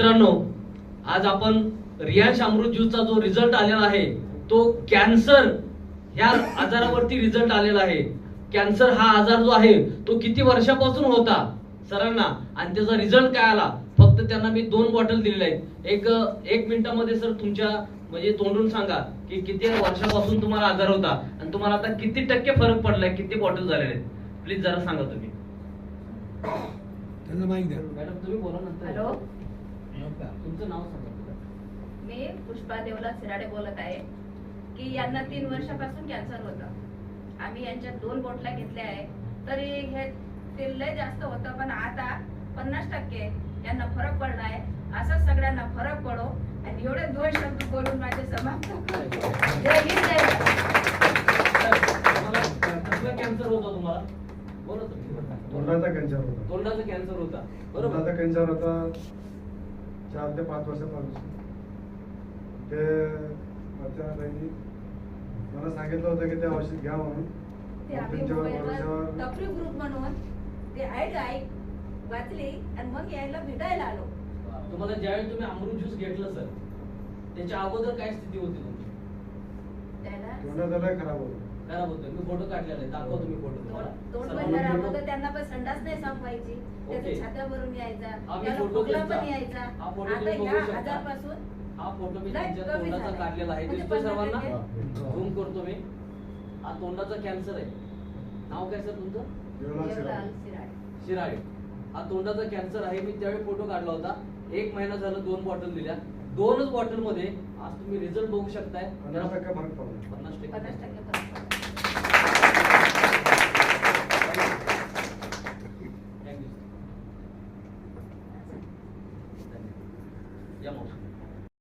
मित्रांनो आज आपण रियांश अमृत ज्यूसचा जो रिझल्ट आलेला आहे तो कॅन्सर ह्या आजारावरती रिझल्ट आलेला आहे. कॅन्सर हा आजार जो आहे तो किती वर्षापासून होता? सरांना. आणि त्याचा रिझल्ट काय आला? फक्त त्यांना मी दोन बॉटल दिलेल्या आहेत. एक एक मिनिटामध्ये सर तुमच्या म्हणजे तोंडून सांगा की किती वर्षापासून तुम्हाला आजार होता आणि तुम्हाला आता किती टक्के फरक पडलाय किती बॉटल झालेले आहेत? प्लीज जरा सांगा तुम्ही. त्यांना माहिती द्या. मॅडम तुम्ही बोला नंतर. हॅलो? तुमचं नाव सांगा मी पुष्पा देवला सिराडे बोलत आहे. की यांना तीन वर्षापासून कॅन्सर होतं. आम्ही यांच्या दोन बोटल्या घेतल्या आहे. तरी हे तेल लय जास्त होतं पण आता पन्नास टक्के यांना फरक पडला आहे. असंच सगळ्यांना फरक पडो. आणि एवढे दोन शब्द बोलून माझे समाप्त. जय हिंद जय कॅन्सर होता तुम्हाला? बोला तुम्ही. तोंडाचा कॅन्सर होता. तोंडाचा कॅन्सर होता. बरोबर. तोंडाचा कॅन्सर होता. चार ते पाच वर्षापासून ते वरच्या ताईंनी मला सांगितलं होतं की ते औषध घ्या म्हणून. ते आम्ही त्यांच्यावर मोबाईलवर भरोश्यावर टपरी ग्रुप म्हणून ते ऐक ऐक वाचली आणि मग यायला भेटायला आलो. तुम्हाला ज्यावेळी तुम्ही अमृत ज्यूस घेतलं सर त्याच्या अगोदर काय स्थिती होती तुमची? त्याला तोंडाचा लय खराब होतं. खराब होतं. मी फोटो काढलेला आहे. दाखवा तुम्ही फोटो तुम्हाला. त्यांना पण संडास नाही यायचा. त्याला खोकला पण यायचा. हा आता ह्या. आजारपासून हा फोटो मी त्यांच्या तोंडाचा झालाय. काढलेला आहे. म्हणजे दिसतोय पन्नास सर्वांना? टक्के. झूम करतो मी. हा तोंडाचा कॅन्सर आहे. नाव काय सर तुमचं? शिराळे. हा तोंडाचा कॅन्सर आहे. मी त्यावेळी फोटो काढला होता. एक महिना झाला दोन बॉटल दिल्या. दोनच बॉटलमध्ये आज तुम्ही रिझल्ट बघू शकताय. पन्नास टक्के पन्नास टक्के. पन्नास टक्के